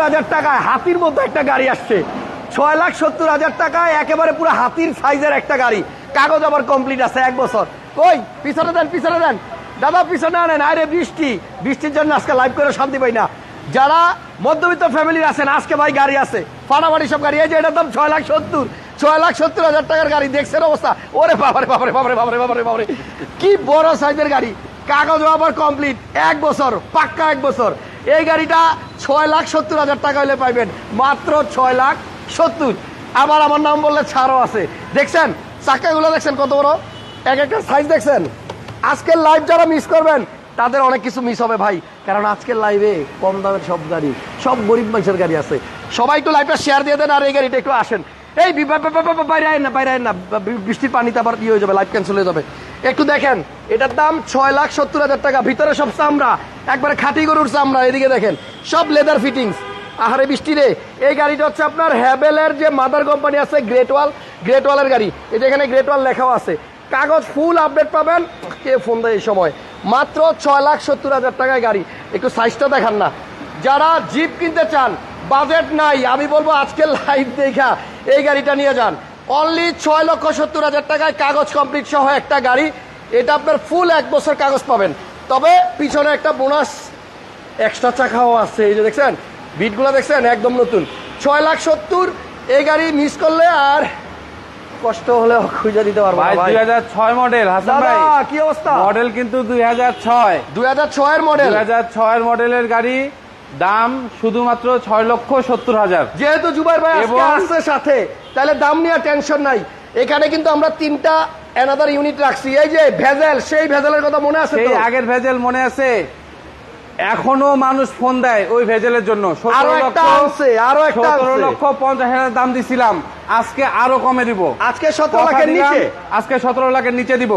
হাজার টাকায় হাতির মতো একটা গাড়ি আসছে। ছয় লাখ সত্তর হাজার টাকায় একেবারে পুরো হাতির সাইজের একটা গাড়ি। কাগজ আবার কমপ্লিট আছে, এক বছর। কই? পিছনে দেন পিছনে দেন। দাদা, পিছনে আনেন। আরে বৃষ্টি। বৃষ্টির জন্য আজকে লাইভ করে শান্তি পাই না। যারা মধ্যবিত্ত ফ্যামিলির আছেন, আজকে ভাই গাড়ি আছে। ফাটাফাটি সব গাড়ি। এই যে এটার দাম ছয় লাখ সত্তর। ছয় লাখ সত্তর হাজার টাকার গাড়ি। দেখছেন অবস্থা? ওরে বাবারে বাবারে বাবারে বাবারে বাবারে বাবারে। কি বড় সাইজের গাড়ি। কাগজ আবার কমপ্লিট এক বছর। পাক্কা এক বছর। এই গাড়িটা ছয় লাখ সত্তর হাজার টাকা হলে পাইবেন। মাত্র ছয় লাখ সত্তর। আবার আমার নাম বললে ছাড়ও আছে। দেখছেন? চাকাগুলো দেখছেন কত বড়? এক একটা সাইজ দেখছেন? আজকের লাইভ যারা মিস করবেন, তাদের অনেক কিছু মিস হবে ভাই। কারণ আজকের লাইভে কম দামের সব গাড়ি, সব গরিব মানুষের গাড়ি আছে। সবাই একটু লাইভটা শেয়ার দিয়ে দেন আর এই গাড়িটা একটু আসেন। এই বাইরে আয় না, বাইরে আয় না। বৃষ্টির পানিতে আবার ইয়ে হয়ে যাবে লাইভ ক্যান্সেল হয়ে যাবে। একটু দেখেন, এটার দাম ছয় লাখ সত্তর হাজার টাকা। ভিতরে সব চামড়া। একবারে খাঁটি গরুর চামড়া এদিকে দেখেন। সব লেদার ফিটিংস আহারে বৃষ্টি রে এই গাড়িটা হচ্ছে আপনার হ্যাভেলের যে মাদার কোম্পানি আছে গ্রেট ওয়াল গ্রেট ওয়ালের গাড়ি। এই যে এখানে গ্রেট ওয়াল লেখাও আছে। কাগজ ফুল আপডেট পাবেন। কে ফোন দেয় এই সময়? মাত্র ছয় লাখ সত্তর হাজার টাকায় গাড়ি। একটু সাইজটা দেখান না। যারা জিপ কিনতে চান বাজেট নাই, আমি বলব আজকে লাইভ দেখা। এই গাড়িটা নিয়ে যান। অনলি ছয় লক্ষ সত্তর হাজার টাকায় কাগজ কমপ্লিট সহ একটা গাড়ি। এটা আপনার ফুল এক বছর কাগজ পাবেন। তবে পিছনে একটা বোনাস এক্সট্রা চাকাও আছে এই যে দেখছেন? বিটগুলো দেখছেন? একদম নতুন। ছয় লাখ সত্তর এই গাড়ি মিস করলে আর কষ্ট হলেও খুঁজে দিতে পারব ভাই ভাই। দুই হাজার ছয় মডেল হাসান দাদা ভাই। কি অবস্থা? মডেল কিন্তু দুই হাজার ছয়। দুই হাজার ছয়ের মডেল দুই হাজার ছয়ের মডেলের গাড়ি দাম শুধুমাত্র ছয় লক্ষ সত্তর হাজার। যেহেতু জুবাইর ভাই আজকে আসছে সাথে তাহলে দাম নিয়ে টেনশন নাই। এখানে কিন্তু আমরা তিনটা অ্যানাদার ইউনিট রাখছি। এই যে ভেজেল সেই ভেজেলের কথা মনে আছে তো? আগের ভেজেল মনে আছে। এখনও মানুষ ফোন দেয় ওই ভেজেলের জন্য। আরও একটা লক্ষ আরও একটা সতেরো লক্ষ পঞ্চাশ হাজার দাম দিছিলাম। আজকে আরও কমে দিব। আজকে সতেরো লাখের নিচে? আজকে সতেরো লাখের নিচে দিব।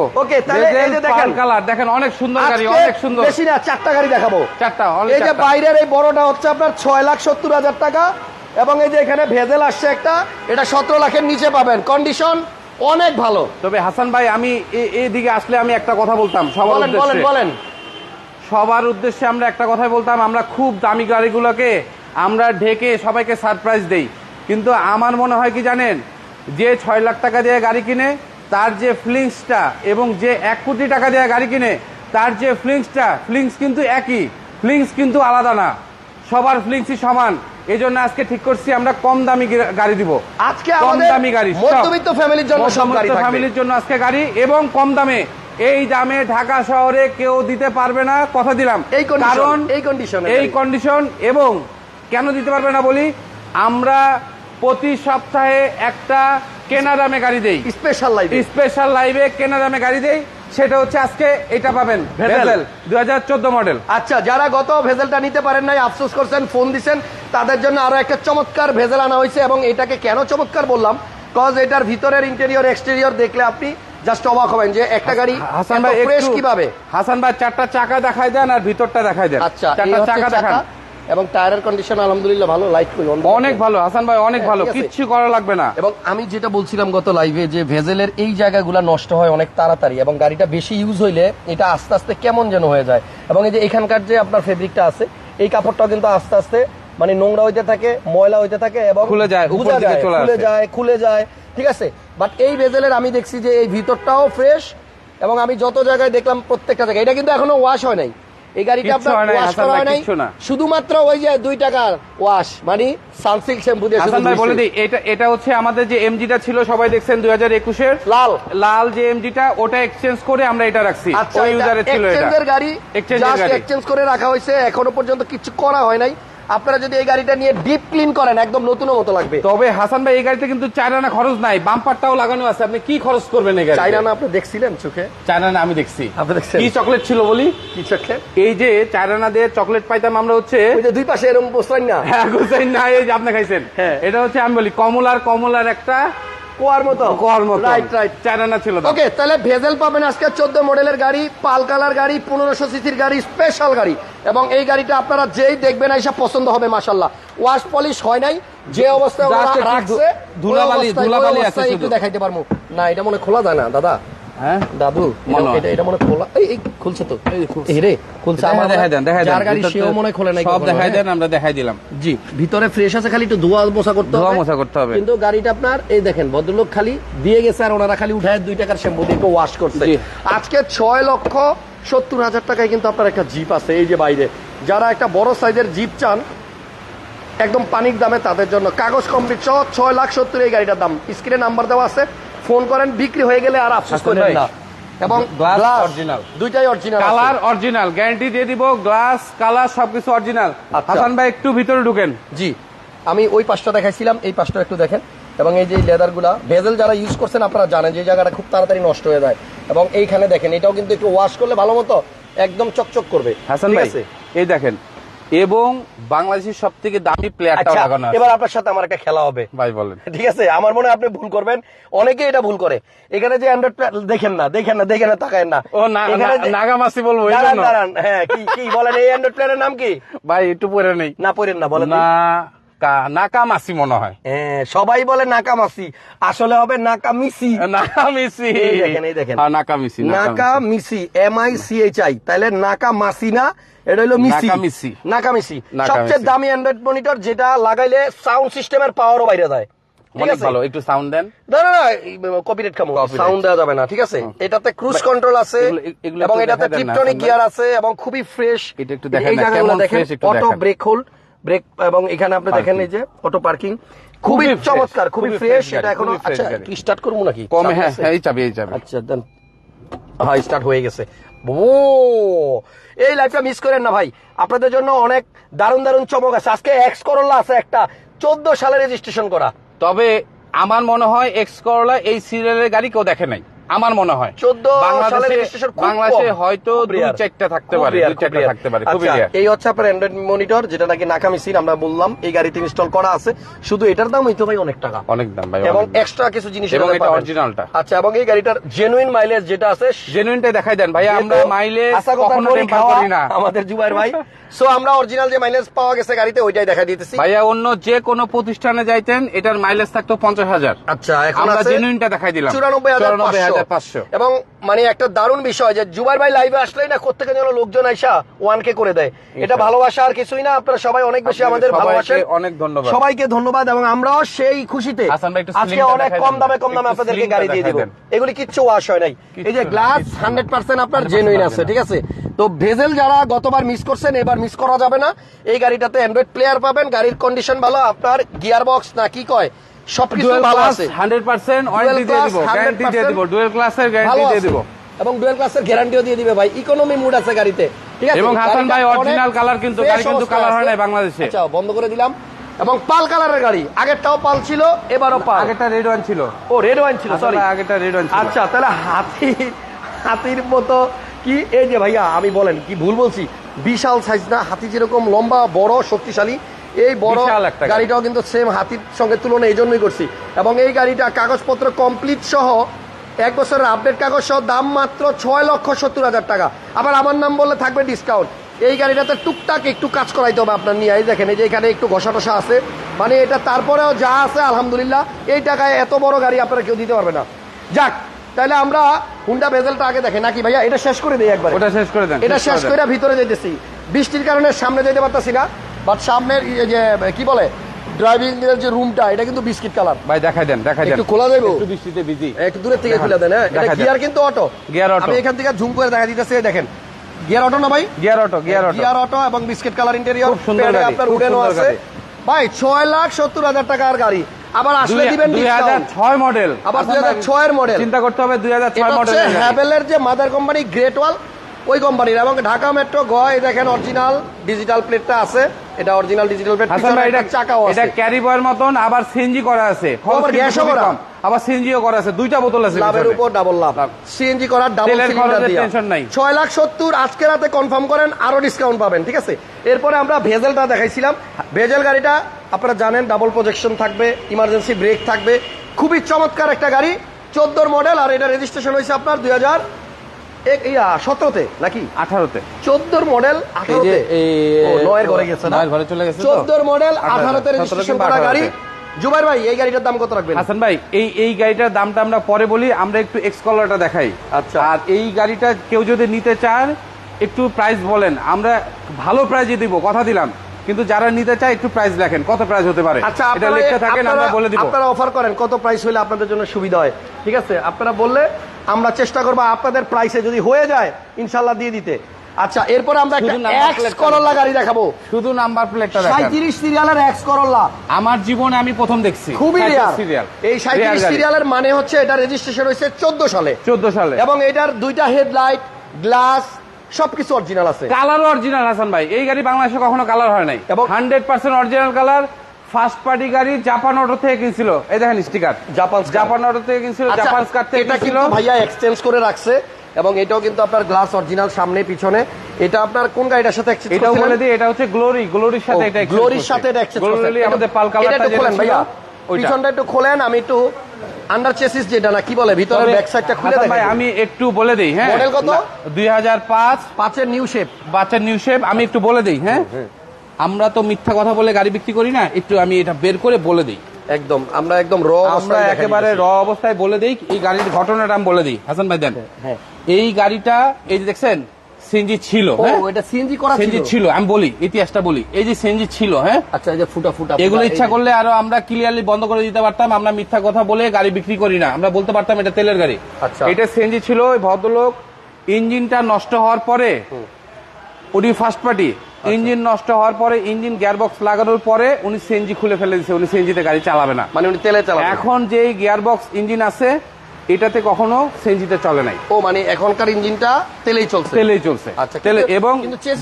তাহলে দেখেন। কালার। দেখেন অনেক সুন্দর গাড়ি অনেক সুন্দর। বেশি না চারটা গাড়ি দেখাবো। চারটা only এই যে বাইরের এই বড়টা হচ্ছে আপনার ছয় লাখ সত্তর হাজার টাকা। এবং এই যে এখানে ভেজেল আসছে একটা এটা সতেরো লাখের নিচে পাবেন। কন্ডিশন? অনেক ভালো। তবে হাসান ভাই আমি এ- এইদিকে আসলে আমি একটা কথা বলতাম। সবার বলেন বলেন। সবার উদ্দেশ্যে আমরা একটা কথাই বলতাম আমরা খুব দামি গাড়িগুলোকে আমরা ঢেকে সবাইকে সারপ্রাইজ দেই। কিন্তু আমার মনে হয় কি জানেন যে ছয় লাখ টাকা দিয়ে গাড়ি কিনে তার যে ফ্লিংসটা এবং যে এক কোটি টাকা দিয়ে গাড়ি কিনে তার যে ফ্লিংসটা ফ্লিংস কিন্তু একই ফ্লিংস কিন্তু আলাদা না। সবার ফ্লিংসই সমান। এই জন্য আজকে ঠিক করছি আমরা কম দামি গাড়ি দিব। আজকে কম দামি গাড়ি। মধ্যবিত্ত ফ্যামিলির জন্য সব গাড়ি ফ্যামিলির জন্য আজকে গাড়ি এবং কম দামে। এই দামে ঢাকা শহরে কেউ দিতে পারবে না কথা দিলাম। এই কারণ এই এর এই কন্ডিশন এবং কেন দিতে পারবে না বলি? আমরা প্রতি সপ্তাহে একটা কেনা দামে গাড়ি দেই। স্পেশাল লাইফ স্পেশাল লাইভে কেনা দামে গাড়ি দেই। সেটা হচ্ছে আজকে এটা পাবেন ভেজেল। দুই হাজার চোদ্দ মডেল। আচ্ছা যারা গত ভেজেলটা নিতে পারেন নাই আফসোস করছেন ফোন দিছেন তাদের জন্য আরও একটা চমৎকার ভেজেল আনা হয়েছে এবং এটাকে কেন চমৎকার বললাম? কজ এটার ভিতরের ইন্টেরিয়র এক্সটেরিয়র দেখলে আপনি জাস্ট অবাক হবেন যে একটা গাড়ি হাসান ভাই ফ্রেশ একটু- কীভাবে? হাসান ভাই চারটা চাকা দেখায় দেন আর ভিতরটা দেখায় দেন। আচ্ছা চারটা চাকা দেখান। এবং টায়ারের কন্ডিশন আলহামদুলিল্লাহ ভালো লাইট করি অনেক ভালো হাসান ভাই অনেক হ্যাঁ, ভালো কিচ্ছু করা লাগবে না। এবং আমি যেটা বলছিলাম গত লাইভে যে ভেজেলের এই জায়গাগুলো নষ্ট হয় অনেক তাড়াতাড়ি এবং গাড়িটা বেশি ইউজ হইলে এটা আস্তে আস্তে কেমন যেন হয়ে যায়। এবং এই যে এখানকার যে আপনার ফেব্রিকটা আছে এই কাপড়টাও কিন্তু আস্তে আস্তে মানে নোংরা হইতে থাকে ময়লা হইতে থাকে এবং খুলে যায়, খুলে যায় খুলে যায় ঠিক আছে? বাট এই ভেজেলের আমি দেখছি যে এই ভিতরটাও ফ্রেশ এবং আমি যত জায়গায় দেখলাম প্রত্যেকটা জায়গায় এটা কিন্তু এখনও ওয়াশ হয় নাই। এই গাড়িটা আপনার ওয়াশ করা হয় নাই। শুধুমাত্র ওই যে দুই টাকার ওয়াশ মানে সানসিল্ক শ্যাম্পু দিয়ে হাসান ভাই বলে দিই এটা এটা হচ্ছে আমাদের যে এমজিটা ছিল সবাই দেখছেন দুই হাজার একুশের। লাল। লাল যে এমজিটা ওটা এক্সচেঞ্জ করে আমরা এটা রাখছি। আচ্ছা ওই ইউজারের ছিল এটা। এক্সচেঞ্জের গাড়ি। এক্সচেঞ্জ করে রাখা হয়েছে এখনও পর্যন্ত কিছু করা হয় নাই। আপনারা যদি এই গাড়িটা নিয়ে ডিপ ক্লিন করেন একদম নতুনের মতো লাগবে। তবে হাসান ভাই এই গাড়িতে কিন্তু চায়না খরচ নাই বাম্পারটাও লাগানো আছে। আপনি কি খরচ করবেন এই গাড়ি চাইনানা আপনি দেখছিলেন চোখে? চায়না আমি দেখছি। আপনি দেখছেন? কি চকলেট ছিল বলি? কি চকলেট এই যে চায়না দিয়ে চকলেট পাইতাম আমরা হচ্ছে ওই যে দুই পাশে এরকম না? হ্যাঁ না এই যে আপনি খাইছেন। হ্যাঁ। এটা হচ্ছে আমি বলি কমলার কমলার একটা কোয়ার মতো। কোয়ার মতো। রাইট রাইট চায়না ছিল ওকে তাহলে ভেজেল পাবেন আজকে চোদ্দ মডেলের গাড়ি পাল কালার গাড়ি সিসির গাড়ি স্পেশাল গাড়ি। এবং এই গাড়িটা আপনারা যেই দেখবেন পছন্দ হবে মাসাল্লাহ ওয়াশ পলিশ হয় নাই যে অবস্থায় রাখছে ধুলাবালি- ধুলাবালি আছে একটু দেখাইতে পারব। না এটা মনে হয় খোলা যায় না দাদা। হ্যাঁ? দাদু এটা এটা মনে খোলা এই খুলছে তো। এই রে খুলছে। আমার দেখাই দেন দেখাই দেন। যার গাড়ি সেও মনে খোলে নাই সব দেখাই হ্যাঁ? দেন আমরা দেখাই দিলাম। জি ভিতরে ফ্রেশ আছে খালি একটু ধোয়া মোছা করতে হবে। ধোয়া মোছা করতে হবে। কিন্তু গাড়িটা আপনার এই দেখেন ভদ্রলোক খালি দিয়ে গেছে আর ওনারা খালি উঠায় দুই টাকার শ্যাম্পু দিয়ে একটু ওয়াশ করছে। আজকে ছয় লক্ষ সত্তর হাজার টাকায় কিন্তু আপনার একটা জিপ আছে এই যে বাইরে। যারা একটা বড় সাইজের জিপ চান একদম পানির দামে তাদের জন্য। কাগজ কমপ্লিট সহ ছয় লাখ সত্তর এই গাড়িটার দাম। স্ক্রিনে নাম্বার দেওয়া আছে। ফোন করেন বিক্রি হয়ে গেলে আর আফসোস করেন না। এবং glass original। দুইটাই অরিজিনাল কালার অরিজিনাল গ্যারান্টি দিয়ে দিব গ্লাস কালার সবকিছু অরিজিনাল আচ্ছা। হাসান ভাই একটু ভিতরে ঢুকেন। জি আমি ওই পাশটা দেখাইছিলাম এই পাশটা একটু দেখেন। এবং এই যে লেদারগুলা ভেজেল যারা ইউজ করছেন আপনারা জানেন যে জায়গাটা খুব তাড়াতাড়ি নষ্ট হয়ে যায়। এবং এইখানে দেখেন এটাও কিন্তু একটু ওয়াশ করলে ভালো মতো একদম চকচক করবে। হাসান ভাই এই দেখেন এবং বাংলাদেশের সব থেকে দামি প্লেয়ারটা আচ্ছা লাগানো এবার আপনার সাথে আমার একটা খেলা হবে। ভাই বলেন। ঠিক আছে আমার মনে হয় আপনি ভুল করবেন। অনেকে এটা ভুল করে। এখানে যে অ্যান্ড্রয়েড দেখেন না দেখেন না দেখেন না না। ও না নাগামাসি বলব এই জন্য। হ্যাঁ কি কি বলেন এই অ্যান্ড্রয়েড প্লেয়ারের নাম কি? ভাই একটু পরে নেই। না পড়েন না বলেন। না নাকামাসি মনে হয়। হ্যাঁ সবাই বলে নাকামাসি আসলে হবে নাকামিসি নাকামিসি দেখেন, এই দেখেন। হ্যাঁ, নাকামিসি নাকা Nakamichi. মিসি M I C H I তাহলে নাকা মাসি না এটা হলো মিসি। নাকামিসি। নাকামিসি। সবচেয়ে দামি অ্যান্ড্রয়েড মনিটর যেটা লাগাইলে সাউন্ড সিস্টেমের পাওয়ারও বাইরে যায়। অনেক ভালো একটু সাউন্ড দেন। না না না কপিরাইট খামো। সাউন্ড দেওয়া যাবে না ঠিক আছে? এটাতে ক্রুজ কন্ট্রোল আছে এগুলো- এগুলো এবং এটাতে দেখাই দেন না, টিপটনিক গিয়ার আছে এবং খুবই ফ্রেশ এটা একটু দেখেন না, দেখেন? অটো ব্রেক হোল্ড ব্রেক এবং এখানে আপনি দেখেন এই যে অটো পার্কিং খুবই চমৎকার খুবই ফ্রেশ এটা এখনও আচ্ছা স্টার্ট করব নাকি? কমে হ্যাঁ এই চাবি এই চাবি আচ্ছা দেন। হ্যাঁ স্টার্ট হয়ে গেছে। ও এই লাইফটা মিস করেন না ভাই। আপনাদের জন্য অনেক দারুণ দারুণ চমক আছে। আজকে এক্স করোলা আছে একটা, চোদ্দ সালে রেজিস্ট্রেশন করা। তবে আমার মনে হয় এক্স করলা এই সিরিয়ালের গাড়ি কেউ দেখে নাই। আমার মনে হয়। 14 বাংলাদেশে। হয়তো দুই চারটা থাকতে পারে দুই চারটা থাকতে পারে খুবই আচ্ছা, এই হচ্ছে আপনার অ্যান্ড্রয়েড মনিটর যেটা নাকি নাকামিসিন আমরা বললাম। এই গাড়িতে ইনস্টল করা আছে। শুধু এটার দাম হইতো ভাই অনেক টাকা। অনেক দাম ভাই এবং এক্সট্রা কিছু জিনিস এবং এটা অরিজিনালটা আচ্ছা এবং এই গাড়িটার জেনুইন মাইলেজ যেটা আছে জেনুইনটা দেখাই দেন ভাই আমরা মাইলেজ কখনো টেম্পার করি না। আমাদের জুবাইর ভাই। সো আমরা অরিজিনাল যে মাইলেজ পাওয়া গেছে গাড়িতে ওইটাই দেখা দিতেছি। ভাইয়া অন্য যে কোনো প্রতিষ্ঠানে যাইতেন এটার মাইলেজ থাকতো পঞ্চাশ হাজার। আচ্ছা এখন আমরা জেনুইনটা দেখাই দিলাম। চুরানব্বই হাজার এবং মানে একটা দারুণ বিষয় যে জুবাইর ভাই লাইভে আসলেই না কোথেকে যেন লোকজন আইসা ওয়ান কে করে দেয়। এটা ভালোবাসা আর কিছুই না আপনারা সবাই অনেক বেশি আমাদের ভালোবাসেন। অনেক ধন্যবাদ। সবাইকে ধন্যবাদ এবং আমরাও সেই খুশিতে আজকে অনেক কম দামে কম দামে আপনাদেরকে গাড়ি দিয়ে দিব। এগুলি কিচ্ছু ওয়াশ হয় নাই। এই যে গ্লাস। হান্ড্রেড পার্সেন্ট আপনার জেনুইন আছে ঠিক আছে? তো ভেজেল যারা গতবার মিস করছেন এবার মিস করা যাবে না। এই গাড়িটাতে অ্যান্ড্রয়েড প্লেয়ার পাবেন গাড়ির কন্ডিশন ভালো আপনার গিয়ার বক্স না কি কয়? সবকিছু ভালো আছে। হান্ড্রেড পার্সেন্ট ওয়ারেন্টি দিয়ে দিব গ্যারান্টি দিয়ে দিব ডুয়েল ক্লাসের গ্যারান্টি দিয়ে দিব। এবং ডুয়েল ক্লাসের গ্যারান্টিও দিয়ে দিবে ভাই। ইকোনমি মুড আছে গাড়িতে। ঠিক আছে? এবং হাসান ভাই original colour কিন্তু, গাড়ি কিন্তু colour হয়। নাই বাংলাদেশে। আচ্ছা বন্ধ করে দিলাম। এবং পাল কালারের গাড়ি। আগেরটাও পাল ছিল এবারও পাল। আগেরটা রেড ওয়ান ছিল। ও রেড ওয়াইন ছিল সরি আগেরটা রেড ওয়ান ছিল। আচ্ছা তাহলে হাতি হাতির মতো কি? এই যে ভাইয়া আমি বলেন কি ভুল বলছি? বিশাল সাইজ না? হাতি যেরকম লম্বা বড় শক্তিশালী এই বড়। গাড়িটাও কিন্তু সেম হাতির সঙ্গে তুলনা এই জন্যই করছি। এবং এই গাড়িটা কাগজপত্র কমপ্লিট সহ এক বছরের আপডেট কাগজ সহ দাম মাত্র ছয় লক্ষ সত্তর হাজার টাকা। আবার আমার নাম বললে থাকবে ডিসকাউন্ট এই গাড়িটাতে টুকটাক একটু কাজ করাইতে হবে আপনার নিয়ে। দেখেন এই যে এখানে একটু ঘষা টসা আছে। মানে এটা তারপরেও যা আছে আলহামদুলিল্লাহ এই টাকায় এত বড় গাড়ি আপনারা কেউ দিতে পারবে না। যাক তাহলে আমরা হুন্ডা ভেজেলটা আগে দেখে নাকি ভাইয়া? এটা শেষ করে দিই একবার। ওটা শেষ করে দেন এটা শেষ করে ভিতরে যেতেছি বৃষ্টির কারণে সামনে যেতে পারতাছি না। বাট সামনের যে কি বলে ড্রাইভিং এর যে রুমটা এটা কিন্তু বিস্কিট কালার। ভাই দেখাই দেন দেখাই দেন। একটু খোলা যাব একটু বৃষ্টিতে বিজি একটু দূরের থেকে খুলে দেন হ্যাঁ? এটা গিয়ার কিন্তু অটো Gear auto। আমি এখান থেকে ঝুম করে দেখা দিতেছি দেখেন। গিয়ার অটো না ভাই? Gear auto gear auto gear auto এবং বিস্কিট কালার ইন্টেরিয়র খুব সুন্দর গাড়ি, আপনার সুন্দর আছে। ভাই ছয় লাখ সত্তর হাজার টাকার গাড়ি। আবার আসলে দিবেন দুই হাজার ডিসকাউন্ট ছয় মডেল আবার 2006 এর মডেল চিন্তা করতে হবে দুই হাজার ছয় এটা হচ্ছে মডেল হ্যাভেলের যে মাদার কোম্পানি গ্রেট ওয়াল ওই কোম্পানির এবং ঢাকা মেট্রো গয় দেখেন অরিজিনাল ডিজিটাল প্লেটটা আছে। এটা অরিজিনাল ডিজিটাল হাসান ভাই এটা চাকাও এটা ক্যারি বয়ের মতন আবার সিএনজি করা আছে। আবার গ্যাসও করা। আবার সিএনজিও করা আছে। দুইটা বোতল আছে লাভের উপর ডাবল লাভ। সিএনজি করার ডাবল সিলিন্ডার দিয়া। নাই। ছয় লাখ সত্তর আজকে রাতে কনফার্ম করেন আরও ডিসকাউন্ট পাবেন ঠিক আছে? এরপরে আমরা ভেজেলটা দেখাইছিলাম। ভেজেল গাড়িটা আপনারা জানেন ডাবল প্রজেকশন থাকবে ইমার্জেন্সি ব্রেক থাকবে। খুবই চমৎকার একটা গাড়ি চোদ্দোর মডেল আর এটা রেজিস্ট্রেশন হয়েছে আপনার দুই হাজার সতেরোতে নাকি? আঠারোতে। চোদ্দোর মডেল আঠারোতে। নয়ের ঘরে গেছে নয়ের ঘরে চলে গেছে চোদ্দোর মডেল আঠারোতে, আঠারোতে রেজিস্ট্রেশন করা গাড়ি। জুবাইর ভাই এই গাড়িটার দাম কত রাখবেন? হাসান ভাই এই এই গাড়িটার দামটা আমরা পরে বলি আমরা একটু এক্স কলারটা দেখাই। আচ্ছা। আর এই গাড়িটা কেউ যদি নিতে চান একটু প্রাইস বলেন। আমরা ভালো প্রাইজে দিব কথা দিলাম। কিন্তু যারা নিতে চায় একটু প্রাইস লেখেন কত প্রাইস হতে পারে? আচ্ছা এটা লিখতে থাকেন আমরা বলে দিব। আপনারা অফার করেন কত প্রাইস হলে আপনাদের জন্য সুবিধা হয়। ঠিক আছে? আপনারা বললে আমরা চেষ্টা করব আপনাদের প্রাইসে যদি হয়ে যায় ইনশাল্লাহ দিয়ে দিতে। আচ্ছা এরপর আমরা একটা এক্স করল্লা গাড়ি দেখাবো। শুধু নাম্বার প্লেটটা দেখেন। সাঁত্রিশ সিরিয়ালের এক্স করল্লা আমার জীবনে আমি প্রথম দেখছি। খুবই রেয়ার সিরিয়াল এই সাঁত্রিশ সিরিয়ালের মানে হচ্ছে এটা রেজিস্ট্রেশন হয়েছে চোদ্দ সালে। চোদ্দ সালে। এবং এটার দুইটা হেডলাইট গ্লাস সবকিছু অরিজিনাল আছে। কালার অরিজিনাল হাসান ভাই। এই গাড়ি বাংলাদেশে কখনো কালার হয় নাই। এবং- hundred percent original colour first party গাড়ি জাপান অটো থেকে কিনছিল। এই দেখেন স্টিকার জাপান জাপান অটো থেকে কিনছিল আচ্ছা, জাপান স্কার থেকে এটা কিন্তু ভাইয়া এক্সচেঞ্জ করে রাখছে এবং এটাও কিন্তু আপনার গ্লাস অরিজিনাল সামনে পিছনে। এটা আপনার কোন গাড়িটার সাথে exchange এটাও বলে দিই এটা হচ্ছে গ্লোরি গ্লোরির সাথে এটা গ্লোরির সাথে এটা exchange Glory আমাদের পাল কালারটা যেটা ভাইয়া। পিছনটা একটু খোলেন আমি একটু আন্ডার চেসিস যেটা না কি বলে? ভিতরের ব্যাক সাইডটা খুলে ভাই আমি একটু বলে দিই হ্যাঁ? মডেল কত? দুই হাজার পাঁচ। পাঁচের নিউ শেপ নিউ শেপ আমি একটু বলে দিই হ্যাঁ? আমরা তো মিথ্যা কথা বলে গাড়ি বিক্রি করি না একটু আমি এটা বের করে বলে দিই। একদম আমরা একদম র আমরা একেবারে র অবস্থায় বলে দিই এই গাড়ির ঘটনাটা আমি বলে দিই হাসান ভাই দেন। হ্যাঁ। এই গাড়িটা এই যে দেখছেন সিএনজি ছিল হ্যাঁ? এটা সিএনজি করা ছিল সিএনজি ছিল? আমি বলি ইতিহাসটা বলি। এই যে সিএনজি ছিল হ্যাঁ? আচ্ছা এই যে ফুটা ফুটা এগুলো ইচ্ছা করলে আরও আমরা ক্লিয়ারলি বন্ধ করে দিতে পারতাম আমরা মিথ্যা কথা বলে গাড়ি বিক্রি করি না। আমরা বলতে পারতাম এটা তেলের গাড়ি। আচ্ছা। এটা সিএনজি ছিল ওই ভদ্রলোক ইঞ্জিনটা নষ্ট হওয়ার পরে উনি ফার্স্ট পার্টি। ইঞ্জিন নষ্ট হওয়ার পরে ইঞ্জিন গিয়ারবক্স লাগানোর পরে উনি সিএনজি খুলে ফেলে দিয়েছে উনি সিএনজিতে গাড়ি চালাবে না। মানে উনি তেলে চালাবে এখন যে গিয়ারবক্স ইঞ্জিন আছে এটাতে কখনো সিএনজিতে চলে নাই। ও মানে এখনকার ইঞ্জিনটা তেলেই চলছে। তেলেই চলছে। আচ্ছা তেলে এবং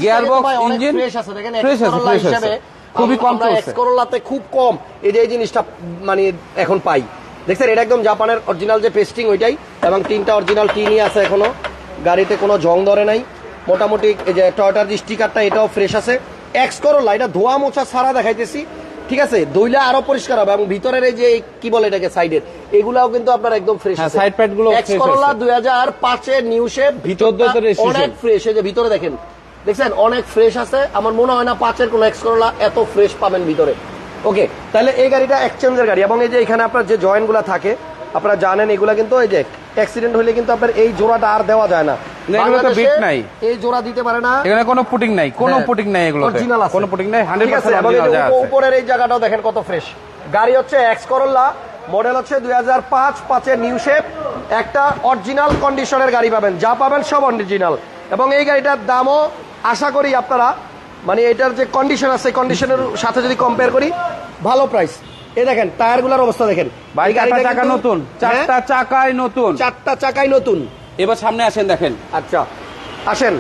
গিয়ারবক্স ইঞ্জিন fresh আছে। দেখেন ফ্রেশ আছে ফ্রেশ আছে। খুবই কম চলছে। এক্সকরোলাতে খুব কম। এই যে এই জিনিসটা মানে এখন পাই। দেখছেন এটা একদম জাপানের অরিজিনাল যে পেস্টিং ওইটাই। এবং তিনটা অরিজিনাল টিনই আছে এখনও। গাড়িতে কোনো জং ধরে নাই। মোটামুটি এই যে টয়টার যে স্টিকারটা এটাও ফ্রেশ আছে। এক্স করোলা এটা ধোয়া মোছা ছাড়া দেখাইতেছি। ঠিক আছে? দইলা আরও পরিষ্কার হবে এবং ভিতরের এই যে কি বলে এটাকে সাইডের এগুলাও কিন্তু আপনার একদম ফ্রেশ হ্যাঁ, আছে। side pad গুলো এক্স করোলা আছে। দুই হাজার পাঁচের নিউ শেপ ভিতরটা 14 অনেক ফ্রেশ এই যে ভিতরে দেখেন। দেখছেন? অনেক ফ্রেশ আছে। আমার মনে হয় না পাঁচের কোনো এক্স করলা এত ফ্রেশ পাবেন ভিতরে। ওকে তাহলে এই গাড়িটা এক্সচেঞ্জের গাড়ি এবং এই যে এখানে আপনার যে জয়েন্ট জয়েন্টগুলো থাকে আপনারা জানেন এগুলা কিন্তু এই যে অ্যাক্সিডেন্ট হলে কিন্তু আপনার এই জোড়াটা আর দেওয়া যায় না। নাই। এই জোড়া দিতে পারে না। এখানে কোনো পুটিং নাই কোনো হ্যাঁ, পুটিং নাই এগুলো আছে। কোনো পুটিং নাই আছে উপরের এই জায়গাটাও দেখেন কত ফ্রেশ গাড়ি হচ্ছে এক্স করোলা মডেল হচ্ছে নিউ শেপ একটা অরিজিনাল কন্ডিশনের গাড়ি পাবেন যা পাবেন সব অরিজিনাল এবং এই গাড়িটার দামও আশা করি আপনারা মানে এটার যে কন্ডিশন আছে কন্ডিশনের সাথে যদি কম্পেয়ার করি ভালো প্রাইস এই দেখেন টায়ারগুলোর অবস্থা দেখেন। বাইক এই গাড়িটা চাকা নতুন। হ্যাঁ, চারটা চাকায় নতুন। চারটা চাকাই নতুন। এবার সামনে আসেন দেখেন। আচ্ছা আসেন।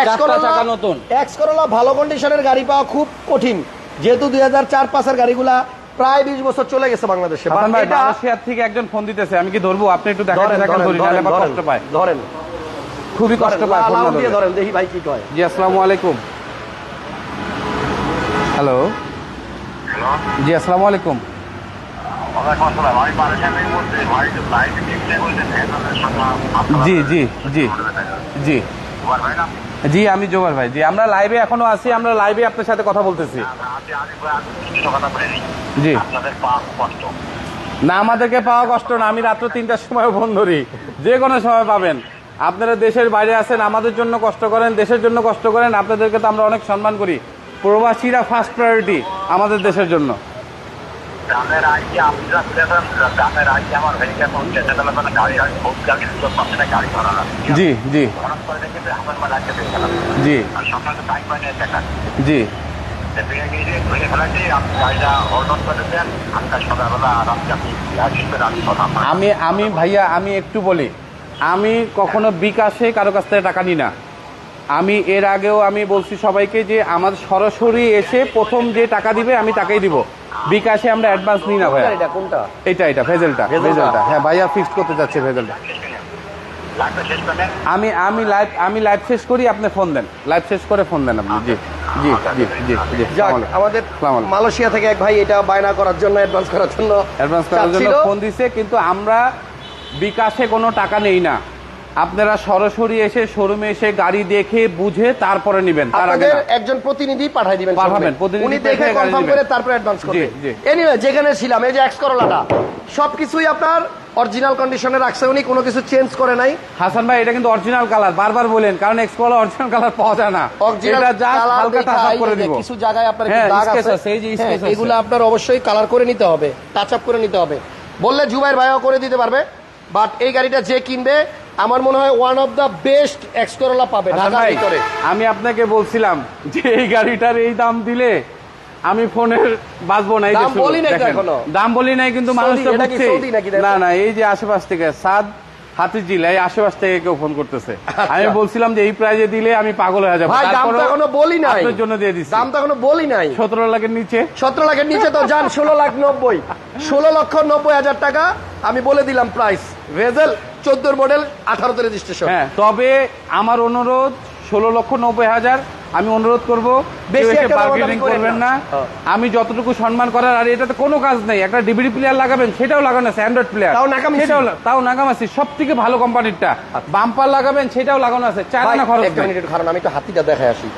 এক্স চারটা নতুন। এক্স করোলা ভালো কন্ডিশনের গাড়ি পাওয়া খুব কঠিন। যেহেতু দুই হাজার চার পাঁচের গাড়িগুলা প্রায় বিশ বছর চলে গেছে বাংলাদেশে। ভাই মালয়েশিয়ার থেকে একজন ফোন দিতেছে আমি কি ধরবো? আপনি একটু দেখাতে ধরেন, থাকেন ধরেন, কষ্ট পায়। খুবই কষ্ট পায়। ধরেন দেখি ভাই কি কয়। জি আসসালামু আলাইকুম। Hello hello. জি আসসালামু আলাইকুম। জি জি জি জি জি। আমি জোবার ভাই, জি, আমরা লাইভে এখনও আছি, আমরা লাইভে আপনার সাথে কথা বলতেছি। জি। না, আমাদেরকে পাওয়া কষ্ট না, আমি রাত্র তিনটার সময় ফোন ধরি যে কোনো সময় পাবেন। আপনারা দেশের বাইরে আছেন, আমাদের জন্য কষ্ট করেন, দেশের জন্য কষ্ট করেন, আপনাদেরকে তো আমরা অনেক সম্মান করি। প্রবাসীরা ফার্স্ট প্রায়োরিটি আমাদের দেশের জন্য। গ্রামের ফিরেছেন গ্রামের আইকে আমার মানে গাড়ি হয়। খুব গাড়ি সুযোগ পাচ্ছে না গাড়ি ধরা জি জি। হঠাৎ করে দেখে পেয়ে গেলাম। জি। আর সকালে না দেখা জি। আমি আমি ভাইয়া আমি একটু বলি আমি কখনো বিকাশে কারও কাছ থেকে টাকা নিই না। আমি এর আগেও আমি বলছি সবাইকে যে আমার সরাসরি এসে প্রথম যে টাকা দিবে আমি তাকেই দিব। বিকাশে আমরা অ্যাডভান্স নিই না ভাইয়া। এটা? কোনটা? এটা এটা ভেজেলটা ভেজেলটা। হ্যাঁ ভাইয়া ফিক্সড করতে যাচ্ছে ভেজেলটা। আমি আমি লাইভ আমি লাইভ শেষ করি আপনি ফোন দেন। লাইভ শেষ করে ফোন দেন আপনি। জি জি জি জি জি। আমাদের মালয়েশিয়া থেকে এক ভাই এটা বায়না করার জন্য অ্যাডভান্স করার জন্য অ্যাডভান্স করার জন্য ফোন দিছে কিন্তু আমরা বিকাশে কোনো টাকা নেই না। আপনারা সরাসরি এসে শোরুমে এসে গাড়ি দেখে বুঝে তারপরে নেবেন তার আগে একজন প্রতিনিধি পাঠাই দিবেন পাঠাবেন, প্রতিনিধি উনি দেখে কনফার্ম করে তারপরে অ্যাডভান্স করবে জি। এনিওয়ে যেখানে ছিলাম এই যে এক্স করলাটা সবকিছুই আপনার অরিজিনাল কন্ডিশনে রাখছে। উনি কোনো কিছু চেঞ্জ করে নাই। হাসান ভাই এটা কিন্তু অরিজিনাল কালার বারবার বলেন কারণ এক্সকোলা অরিজিনাল কালার পাওয়া যায় না। অরিজিনাল এটা যা হালকা টাচ করে দিব। কিছু জায়গায় আপনার একটু হ্যাঁ, দাগ আছে। এই যে হ্যাঁ, স্কেচ আছে। এগুলো আপনার অবশ্যই কালার করে নিতে হবে টাচ আপ করে নিতে হবে। বললে জুবাইর ভাইও করে দিতে পারবে বাট এই গাড়িটা যে কিনবে আমার মনে হয় one of the best X Corolla পাবে ঢাকার ভিতরে। আমি আপনাকে বলছিলাম যে এই গাড়িটার এই দাম দিলে আমি ফোনের বাঁচবো না দাম বলি নাই এখনও। দাম বলি নাই কিন্তু সৌদি, মানুষটা বুঝছে? না না এই যে আশেপাশ থেকে সাদ হাতিঝিল এই আশেপাশ থেকে কেউ ফোন করতেছে। আমি বলছিলাম যে এই প্রাইজে দিলে আমি পাগল হয়ে যাব। ভাই দাম তো এখনও বলি নাই। আপনার জন্য দিয়ে দিচ্ছি। দাম তো এখনও বলি নাই। সতেরো লাখের নিচে। সতেরো লাখের নিচে তো যান ষোলো লাখ নব্বই। ষোলো লক্ষ নব্বই হাজার টাকা। আমি বলে দিলাম প্রাইস ভেজেল চোদ্দোর মডেল আঠারোতে রেজিস্ট্রেশন হ্যাঁ তবে আমার অনুরোধ ষোলো লক্ষ নব্বই হাজার আমি অনুরোধ করব বার্গেনিং করবেন না। না। আমি যতটুকু সম্মান করার আর এটাতে কোনো কাজ নেই। একটা ডিভিডি প্লেয়ার লাগাবেন সেটাও লাগানো আছে অ্যান্ড্রয়েড প্লেয়ার তাও। সেটাও তাও নাগামাসি সব থেকে ভালো কোম্পানিরটা বাম্পার লাগাবেন সেটাও লাগানো আছে। চার আনা খরচ কারণ আমি একটু হাতিটা দেখে আসি।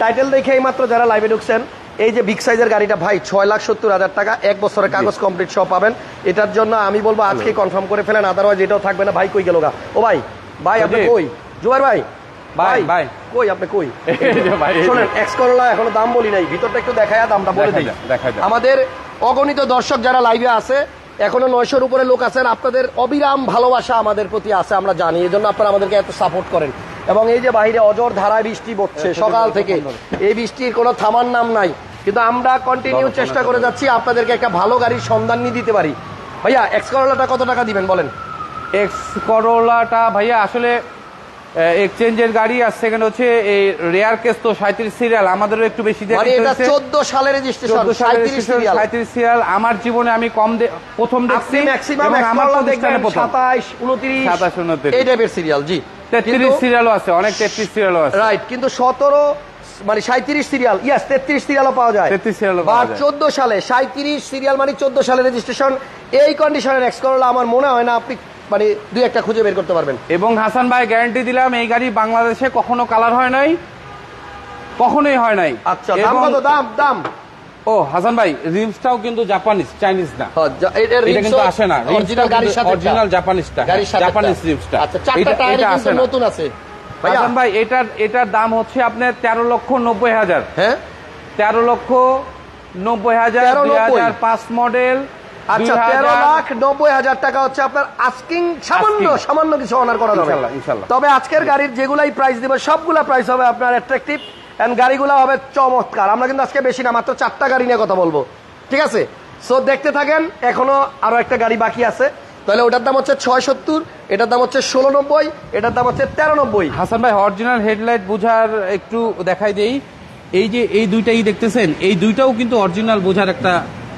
টাইটেল দেখে এই মাত্র যারা লাইভে ঢুকছেন এই যে বিগ সাইজের গাড়িটা ভাই ছয় লাখ সত্তর হাজার টাকা এক বছরের কাগজ কমপ্লিট সব পাবেন। এটার জন্য আমি বলব আজকে কনফার্ম করে ফেলেন আদারওয়াইজ এটাও থাকবে না। ভাই কই গেল গা? ও ভাই ভাই আপনি কই? জুয়ার ভাই ভাই, ভাই। কই আপনি কই। শোনেন এক্স করলা এখনও দাম বলি নাই ভিতরটা একটু দেখায় দামটা বলে দিই। দাও, দেখাই দাও। আমাদের অগণিত দর্শক যারা লাইভে আছে এখনও নয়শোর উপরে লোক আছেন আপনাদের অবিরাম ভালোবাসা আমাদের প্রতি আছে আমরা জানি এই জন্য আপনারা আমাদেরকে এত সাপোর্ট করেন। এবং এই যে বাইরে অজর ধারায় বৃষ্টি পড়ছে সকাল থেকে এই বৃষ্টির কোনো থামার নাম নাই। কিন্তু আমরা কন্টিনিউ চেষ্টা করে যাচ্ছি আপনাদেরকে একটা ভালো গাড়ির সন্ধান নিয়ে দিতে পারি। ভাইয়া এক্স করলাটা কত টাকা দিবেন বলেন? এক্স করোলাটা ভাইয়া আসলে এক্সচেঞ্জের গাড়ি আর সেকেন্ড হচ্ছে এই রেয়ার কেস তো সাঁত্রিশ সিরিয়াল আমাদেরও একটু বেশি মানে। চোদ্দ সালের রেজিস্ট্রেশন 14 সালের সাঁত্রিশ সিরিয়াল আমার জীবনে আমি কম দে- প্রথম দেখছি আমার সাতাইশ উনত্রিশ 27, 29 এই টাইপের সিরিয়াল জি। তেত্রিশ সিরিয়ালও আছে অনেক তেত্রিশ সিরিয়ালও আছে। রাইট কিন্তু সতেরো মানে সাঁত্রিশ সিরিয়াল ইয়াস তেত্রিশ সিরিয়ালও পাওয়া যায়। 33 serial ও বা পাওয়া যায়। চোদ্দ সালে সাঁত্রিশ সিরিয়াল মানে চোদ্দ সালে রেজিস্ট্রেশন এই কন্ডিশনের এক্স করলে আমার মনে হয় না আপনি মানে দুই একটা খুঁজে বের করতে পারবেন। এবং হাসান ভাই গ্যারান্টি দিলাম এই গাড়ি বাংলাদেশে কখনো কালার হয় নাই? কখনোই হয় নাই। আচ্ছা দাম দাম দাম। ও হাসান ভাই রিমসটাও কিন্তু জাপানিজ চাইনিজ না। হ্যাঁ, এটা কিন্তু আসে না। অরিজিনাল গাড়ির সাথে অরিজিনাল জাপানিজটা জাপানিজ রিমসটা আচ্ছা চারটা টায়ার কিন্তু নতুন আছে। হাসান ভাই এটার এটার দাম হচ্ছে আপনার তেরো লক্ষ নব্বই হাজার। হ্যাঁ? তেরো লক্ষ নব্বই হাজার 13 দুই হাজার পাঁচ মডেল আচ্ছা তেরো লাখ নব্বই হাজার টাকা হচ্ছে আপনার আস্কিং সামান্য সামান্য কিছু অনার করা যাবে। তবে আজকের গাড়ির যেগুলাই প্রাইস দিবে সবগুলা প্রাইস হবে আপনার অ্যাট্রাকটিভ এন্ড গাড়িগুলো হবে চমৎকার। আমরা কিন্তু আজকে বেশি না, মাত্র চারটা গাড়ি নিয়ে কথা বলব। ঠিক আছে? সো দেখতে থাকেন, এখনও আরও একটা গাড়ি বাকি আছে। তাহলে ওটার দাম হচ্ছে ছয় সত্তর এটার দাম হচ্ছে ষোলো নব্বই এটার দাম হচ্ছে তেরো নব্বই হাসান ভাই অরিজিনাল হেডলাইট বোঝার একটু দেখাই দেই। এই যে, এই দুইটাই দেখতেছেন, এই দুইটাও কিন্তু অরিজিনাল বোঝার একটা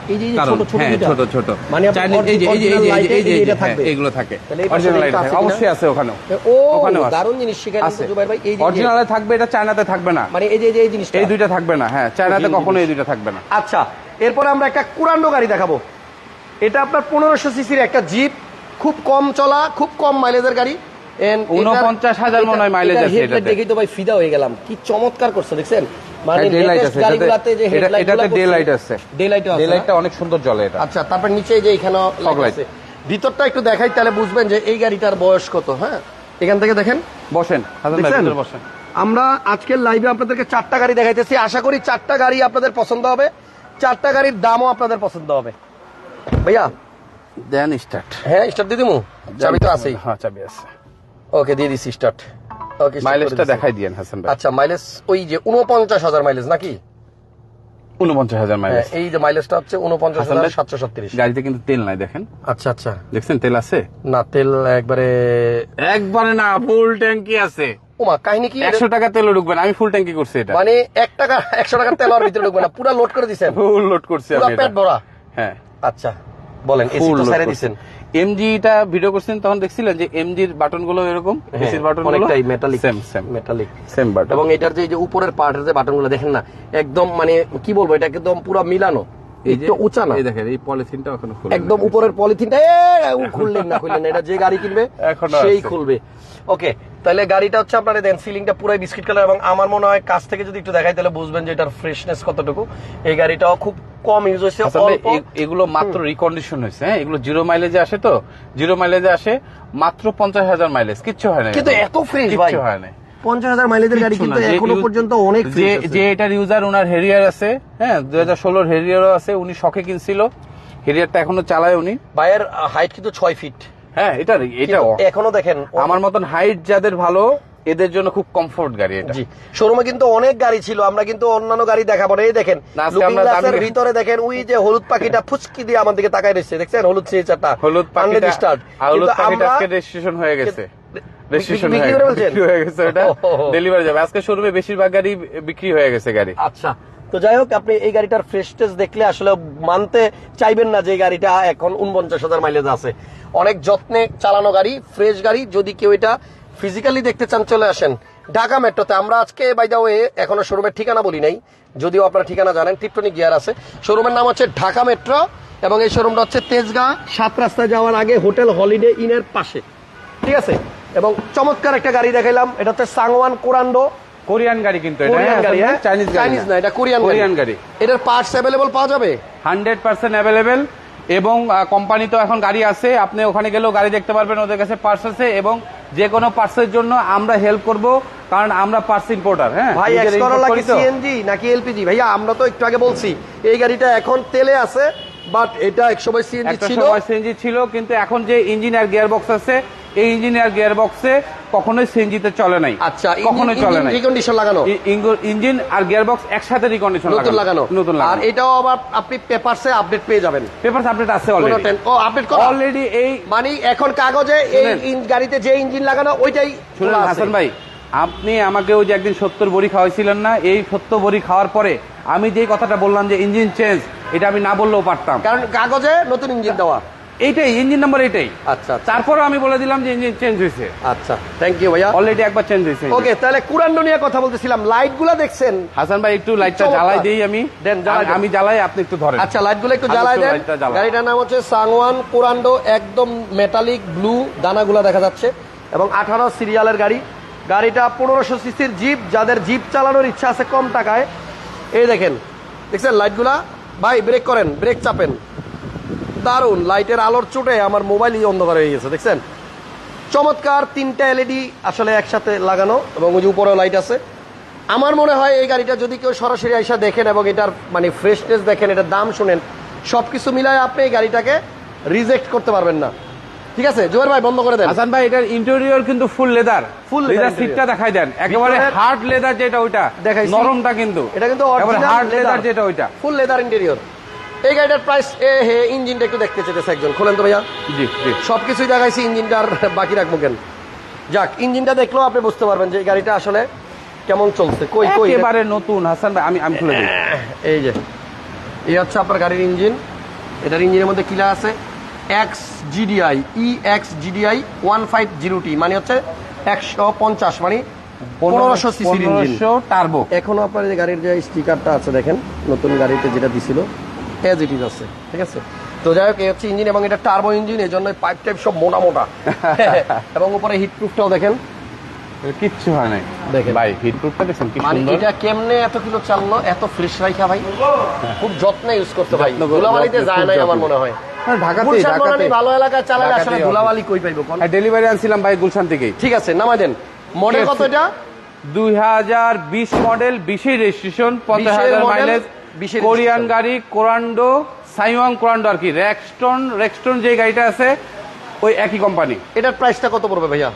এই যে এই যে কারণ। ছোট ছোট ছোট ছোট। মানে এই যে এই যে এই যে- এই যে- এই যে light এ এই যে, এটা এগুলো থাকে। তাহলে এই পাশে অরিজিনাল লাইট এটা আছে কিনা? অবশ্যই আছে ওখানেও। ও ওখানেও দারুণ জিনিস শিখালেন জুবাইর ভাই এই অরিজিনালে থাকবে এটা চায়নাতে থাকবে না। মানে এই যে এই যে এই জিনিসটা। এই দুইটা থাকবে না হ্যাঁ চায়নাতে কখনো এই দুইটা থাকবে না। আচ্ছা এরপরে আমরা একটা কুরান্ডো গাড়ি দেখাবো। এটা আপনার পনেরোশো সিসির একটা জিপ খুব কম চলা খুব কম মাইলেজের গাড়ি। এটার- 49,000 মনে হয় এটার আছে এটাতে। তো ভাই ফিদা হয়ে গেলাম। কি চমৎকার করছে দেখছেন? মানে হ্যাঁ, আছে, আছে। আছে আচ্ছা। আছে। ভিতরটা একটু দেখাই তাহলে বুঝবেন যে এই গাড়িটার বয়স কত হ্যাঁ? এখান থেকে দেখেন। বসেন বসেন। আমরা আজকের লাইভে আপনাদেরকে চারটা গাড়ি দেখাইতেছি। আশা করি চারটা গাড়ি আপনাদের পছন্দ হবে। চারটা গাড়ির দামও আপনাদের পছন্দ হবে। ভাইয়া? দেন স্টার্ট হ্যাঁ স্টার্ট দিয়ে দিমু। চাবি তো আছেই। হ্যাঁ চাবি আছে। ওকে দিয়ে দিছি স্টার্ট ওকে মাইলেজটা দেখাই দিয়েন হাসান ভাই। আচ্ছা মাইলেজ ওই যে উনপঞ্চাশ হাজার মাইলেজ নাকি? উনপঞ্চাশ হাজার হ্যাঁ, মাইলেজ এই যে মাইলেজটা হচ্ছে উনপঞ্চাশ হাসান হাজার ভাই, সাতশো সত্তিরিশ গাড়িতে কিন্তু তেল নাই দেখেন। আচ্ছা আচ্ছা। দেখছেন তেল আছে? না তেল একবারে একবারে না ফুল ট্যাঙ্কি আছে। ওমা কাহিনী কি? একশো টাকা তেল ঢুকবে না আমি ফুল ট্যাঙ্কি করছি এটা। মানে এক টাকা একশো টাকার তেল আর ভিতরে ঢুকবে না পুরো লোড করে দিচ্ছেন ফুল লোড করছি আমি এটা। পেট ভরা। হ্যাঁ। আচ্ছা বলেন এসি তো ছেড়ে দিচ্ছেন এমজিটা ভিডিও করছেন তখন দেখছিলেন যে এমজির বাটনগুলো এরকম এসির বাটন হ্যাঁ, অনেকটাই metallic same same metallic same button এবং এটার যে যে উপরের পার্টের যে বাটনগুলো দেখেন না একদম মানে কি বলব এটা একদম পুরো মিলানো এই যে একটু উঁচা না। এই দেখেন এই পলিথিনটা এখন একদম উপরের পলিথিনটা এ, খুললেন না খুললেন এটা যে গাড়ি কিনবে এখনও সেই খুলবে। ওকে তাহলে গাড়িটা হচ্ছে আপনার দেন সিলিংটা পুরাই বিস্কিট কালার এবং আমার মনে হয় কাছ থেকে যদি একটু দেখাই তাহলে বুঝবেন যে এটার ফ্রেশনেস কতটুকু। এই গাড়িটাও খুব কম ইউজ হয়েছে এ- এগুলো মাত্র রিকন্ডিশন হয়েছে হ্যাঁ? এগুলো জিরো মাইলেজে আসে তো? জিরো মাইলেজে আসে মাত্র পঞ্চাশ হাজার মাইলেজ কিচ্ছু হয় না কিন্তু এত ফ্রেশ ভাই। হয় না। পঞ্চাশ হাজার মাইলেজের গাড়ি কিন্তু যে এখনও পর্যন্ত অনেক যে fresh যে এটার ইউজার ওনার হেরিয়ার আছে হ্যাঁ? দুই হাজার ষোলোর হেরিয়ারও আছে উনি শখে কিনছিল। হেরিয়ারটা এখনও চালায় উনি। ভাইয়ের হাইট কিন্তু ছয় ফিট হ্যাঁ এটা এটা এখনও দেখেন আমার মতন হাইট যাদের ভালো এদের জন্য খুব কমফোর্ট গাড়ি এটা। শোরুমে কিন্তু অনেক গাড়ি ছিল আমরা কিন্তু অন্যান্য গাড়ি দেখাবো এই দেখেন ভিতরে দেখেন ওই যে হলুদ পাখিটা ফুচকি দিয়ে আমার দিকে তাকায় রয়েছে। দেখছেন? হলুদ সিএচারটা হলুদ পাখিটা স্টার্ট হলুদ পাখিটা আজকে রেজিস্ট্রেশন হয়ে গেছে। রেজিস্ট্রেশন? হয়ে গেছে। ডেলিভারি যাবে। আজকে শোরুমে বেশিরভাগ গাড়ি বিক্রি হয়ে গেছে গাড়ি। আচ্ছা। তো যাই হোক, আপনি এই গাড়িটার ফ্রেশ ফ্রেশনেস দেখলে আসলে মানতে চাইবেন না যে গাড়িটা এখন উনপঞ্চাশ হাজার মাইলেজ আছে। অনেক যত্নে চালানো গাড়ি ফ্রেশ গাড়ি। যদি কেউ এটা ফিজিক্যালি দেখতে চান, চলে আসেন ঢাকা মেট্রোতে। আমরা আজকে বাই দা ওয়ে এখনও শোরুমের ঠিকানা বলি নাই। যদিও আপনারা ঠিকানা জানেন টিপটনি গিয়ার আছে। শোরুমের নাম হচ্ছে ঢাকা মেট্রো এবং এই শোরুমটা হচ্ছে তেজগাঁ। সাত রাস্তায় যাওয়ার আগে হোটেল হলিডে ইনের পাশে। ঠিক আছে? এবং চমৎকার একটা গাড়ি দেখাইলাম। এটা হচ্ছে সাংওয়ান কোরান্ডো। কোরিয়ান গাড়ি কিন্তু এটা কোরিয়ান গাড়ি হ্যাঁ? চাইনিজ গাড়ি চাইনিজ না। এটা কোরিয়ান কোরিয়ান গাড়ি। এটার পার্টস অ্যাভেলেবল পাওয়া যাবে? হান্ড্রেড পার্সেন্ট অ্যাভেলেবেল এবং কোম্পানি তো এখন গাড়ি আছে আপনি ওখানে গেলেও গাড়ি দেখতে পারবেন ওদের কাছে পার্স আছে এবং যে কোনো পার্সের জন্য আমরা হেল্প করব কারণ আমরা পার্স ইম্পোর্টার হ্যাঁ? ভাই নিজেরা এক্স import করোলা করি কি সিএনজি নাকি এলপিজি ভাইয়া আমরা তো একটু আগে বলছি এই গাড়িটা এখন তেলে আছে বাট এটা এক সময় সিএনজি ছিল সিএনজি ছিল কিন্তু এখন যে ইঞ্জিনিয়ার গিয়ার বক্স আছে এই ইঞ্জিনিয়ার গিয়ার বক্সে কখনোই সিএনজিতে চলে নাই। আচ্ছা কখনোই চলে নাই। রিকন্ডিশন লাগানো? ইঞ্জিন আর গিয়ার বক্স একসাথে রিকন্ডিশন নতুন লাগানো। নতুন আর এটাও আবার আপনি পেপারসে আপডেট পেয়ে যাবেন। পেপার আপডেট আছে অলরেডি ও আপডেট করা। অলরেডি এই মানে এখন কাগজে এই গাড়িতে যে ইঞ্জিন লাগানো ওইটাই শুনুন হাসান ভাই আপনি আমাকে ওই যে একদিন সত্তর বড়ি খাওয়াইছিলেন না এই সত্তর বড়ি খাওয়ার পরে আমি যে কথাটা বললাম যে ইঞ্জিন চেঞ্জ এটা আমি না বললেও পারতাম। কারণ কাগজে নতুন ইঞ্জিন দেওয়া। এইটাই ইঞ্জিন নাম্বার এইটাই। আচ্ছা আচ্ছা। তারপরে আমি বলে দিলাম যে ইঞ্জিন চেঞ্জ হয়েছে। আচ্ছা থ্যাংক ইউ ভাইয়া। অলরেডি একবার চেঞ্জ হয়েছে ওকে তাহলে কুরান্ডো নিয়ে কথা বলতেছিলাম। লাইটগুলা দেখছেন? হাসান ভাই একটু লাইটটা জ্বালাই দিই আমি। দেন, জ্বালাই আমি- জ্বালাই আপনি একটু ধরেন। আচ্ছা লাইটগুলো একটু জ্বালাই দেন। গাড়িটার নাম হচ্ছে সাংওয়ান কুরান্ডো একদম মেটালিক ব্লু দানাগুলা দেখা যাচ্ছে। এবং আঠারো সিরিয়ালের গাড়ি। গাড়িটা পনেরোশো সিসির জিপ যাদের জিপ চালানোর ইচ্ছা আছে কম টাকায়। এই দেখেন দেখছেন লাইটগুলা ভাই ব্রেক করেন ব্রেক চাপেন। দারুণ লাইটের আলোর চোটে আমার মোবাইলই অন্ধকার হয়ে গেছে দেখছেন? চমৎকার তিনটা এলইডি আসলে একসাথে লাগানো এবং ওই যে উপরেও লাইট আছে। আমার মনে হয় এই গাড়িটা যদি কেউ সরাসরি আইসা দেখেন এবং এটার মানে ফ্রেশনেস দেখেন এটার দাম শুনেন সবকিছু মিলায় আপনি এই গাড়িটাকে রিজেক্ট করতে পারবেন না। ঠিক আছে? জোয়ার ভাই বন্ধ করে দেন। হাসান ভাই এটার ইন্টেরিয়র কিন্তু ফুল লেদার ফুল লেদার। সিটটা দেখাই দেন। একেবারে হার্ড লেদার যেটা ওইটা। নরমটা কিন্তু। এটা কিন্তু হার্ড লেদার যেটা ওইটা। ফুল লেদার ইন্টেরিয়র এই গাড়িটার প্রাইস এ হে ইঞ্জিনটা একটু দেখতে চেয়েছে একজন। খোলেন তো ভাইয়া? জি জি। সবকিছুই দেখাইছি ইঞ্জিনটার বাকি রাখব কেন? যাক ইঞ্জিনটা দেখলেও আপনি বুঝতে পারবেন যে গাড়িটা আসলে কেমন চলছে। কই কই? একেবারে নতুন হাসান ভাই আমি আমি খুলে দিই। এই যে। এই হচ্ছে আপনার গাড়ির ইঞ্জিন। এটার ইঞ্জিনের মধ্যে কিলা আছে? X GDI E X GDI one five zero T মানে হচ্ছে একশো পঞ্চাশ মানে পনেরোশো সিসির ইঞ্জিন। টার্বো। এখনও আপনার যে গাড়ির যে স্টিকারটা আছে দেখেন নতুন গাড়িতে যেটা দিছিল এজ ইট ইজ আছে ঠিক আছে? তো যাই হোক হচ্ছে ইঞ্জিন এবং এটা টার্বো ইঞ্জিন এই জন্য পাইপ টাইপ সব মোটা মোটা। এবং উপরে হিট প্রুফটাও দেখেন কিচ্ছু হয় নাই। দেখেন। ভাই হিট প্রুফটা দেখছেন কি মানে সুন্দর। এটা কেমনে এত কিলো চাললো এত ফ্রেশ রাইখা ভাই? খুব যত্নে ইউজ করতে ভাই। ধুলাবালিতে যায় নাই আমার মনে হয়। ঢাকাতে ভালো এলাকায় চালালে আসলে ধুলাবালি কই পাইবো কোন ডেলিভারি আনছিলাম ভাই গুলশান থেকেই। ঠিক আছে নামাই দেন। মডেল কত এটা? দুই হাজার বিশ মডেল বিশের রেজিস্ট্রেশন পঞ্চাশ হাজার মাইলেজ 20 কোরিয়ান গাড়ি কোরান্ডো সাইওয়াং কোরান্ডো আর কি। রেক্সটন রেক্সটন যে গাড়িটা আছে ওই একই কোম্পানি। এটার প্রাইসটা কত পড়বে ভাইয়া?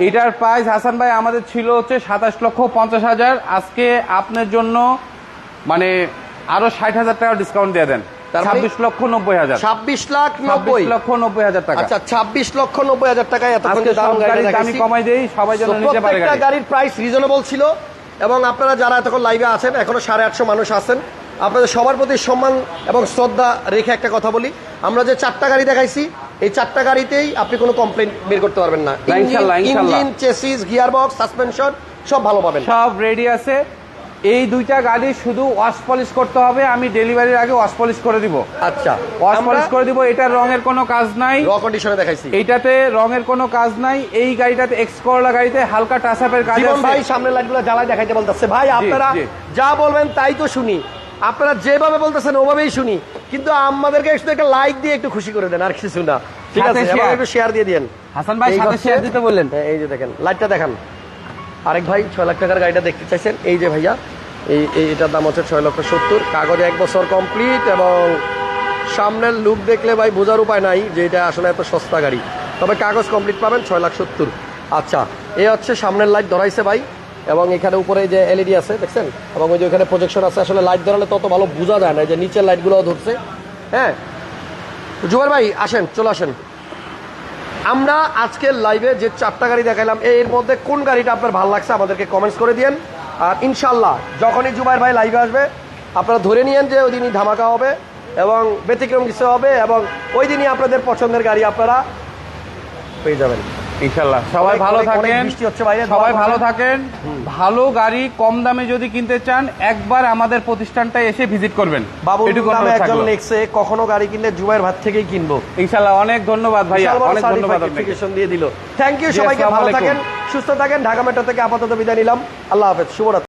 এটার প্রাইস হাসান ভাই আমাদের ছিল হচ্ছে সাতাশ লক্ষ পঞ্চাশ হাজার। আজকে আপনার জন্য মানে আরও ষাট হাজার টাকা ডিসকাউন্ট দিয়ে দেন। মানে- ছাব্বিশ লক্ষ নব্বই হাজার। ছাব্বিশ লাখ নব্বই। লক্ষ নব্বই হাজার টাকা। আচ্ছা ছাব্বিশ লক্ষ নব্বই হাজার টাকায় গাড়ির দেখাইছি। কমাই দেই সবাই যেন নিতে পারে গাড়ির প্রাইস রিজনেবল ছিল। এবং আপনারা যারা এতক্ষণ লাইভে আছেন এখনও সাড়ে আটশো মানুষ আছেন। আপনাদের সবার প্রতি সম্মান এবং শ্রদ্ধা রেখে একটা কথা বলি। আমরা যে চারটা গাড়ি দেখাইছি এই চারটা গাড়িতেই আপনি কোনো কমপ্লেন বের করতে পারবেন না। Engine chassis gear box suspension সব ভালো পাবেন। সব রেডি আছে। এই দুইটা গাড়ি শুধু ওয়াশ পলিশ করতে হবে আমি ডেলিভারির আগে ওয়াশ পলিশ করে দিব। আচ্ছা ওয়াশ পলিশ করে দিব এটার রঙের কোনো কাজ নাই। র কন্ডিশনে দেখাইছি। এইটাতে রঙের কোনো কাজ নাই। এই গাড়িটাতে এক্স করলা গাড়িতে হালকা টাচ আপের কাজ আছে। ভাই সামনের লাইটগুলো জ্বালায় দেখাইতে বলতেছে। ভাই আপনারা যা বলবেন তাই তো শুনি। আপনারা যেভাবে বলতেছেন ওভাবেই শুনি। কিন্তু আমাদেরকে একটু একটা লাইক দিয়ে একটু খুশি করে দেন আর কিছু না। ঠিক আছে একটু শেয়ার দিয়ে দিন হাসান ভাই সাথে শেয়ার দিতে বললেন। হ্যাঁ, এই যে দেখেন লাইটটা দেখান। আরেক ভাই ছয় লাখ টাকার গাড়িটা দেখতে চাইছেন। এই যে ভাইয়া এই এই এটার দাম হচ্ছে ছয় লক্ষ সত্তর। কাগজে এক বছর কমপ্লিট এবং সামনের লুক দেখলে ভাই বোঝার উপায় নাই যে এটা আসলে এত সস্তা গাড়ি। তবে কাগজ কমপ্লিট পাবেন ছয় লাখ সত্তর। আচ্ছা এই হচ্ছে সামনের লাইট ধরাইছে ভাই। এবং এখানে উপরে যে এলইডি আছে, দেখছেন? এবং ওই যে ওখানে প্রজেকশন আছে, আসলে লাইট ধরালে তত ভালো বোঝা যায় না যে নিচের লাইটগুলো ধরছে। হ্যাঁ? জুয়ার ভাই, আসেন, চলে আসেন। আমরা আজকের লাইভে যে চারটা গাড়ি দেখাইলাম, এর মধ্যে কোন গাড়িটা আপনার ভালো লাগছে আমাদেরকে কমেন্টস করে দিন আর ইনশাল্লাহ যখনই জুবাইর ভাই লাইভে আসবে, আপনারা ধরে নিয়েন যে ওই দিনই ধামাকা হবে এবং ব্যতিক্রম কিছু হবে এবং ওই দিনই আপনাদের পছন্দের গাড়ি আপনারা পেয়ে যাবেন। ইনশাল্লাহ সবাই ভালো থাকেন। সবাই ভালো থাকেন। ভালো গাড়ি কম দামে যদি কিনতে চান একবার আমাদের প্রতিষ্ঠানটায় এসে ভিজিট করবেন। বাবু একজন নেক্সে কখনো গাড়ি কিনলে জুবাইয়ের ভাত থেকেই কিনবো। ইনশাল্লাহ অনেক ধন্যবাদ ভাই অনেক ধন্যবাদ দিয়ে দিল। থ্যাংক ইউ সবাইকে ভালো থাকেন সুস্থ থাকেন ঢাকা মেট্রো থেকে আপাতত বিদায় নিলাম। আল্লাহ হাফেজ শুভরাত্রি।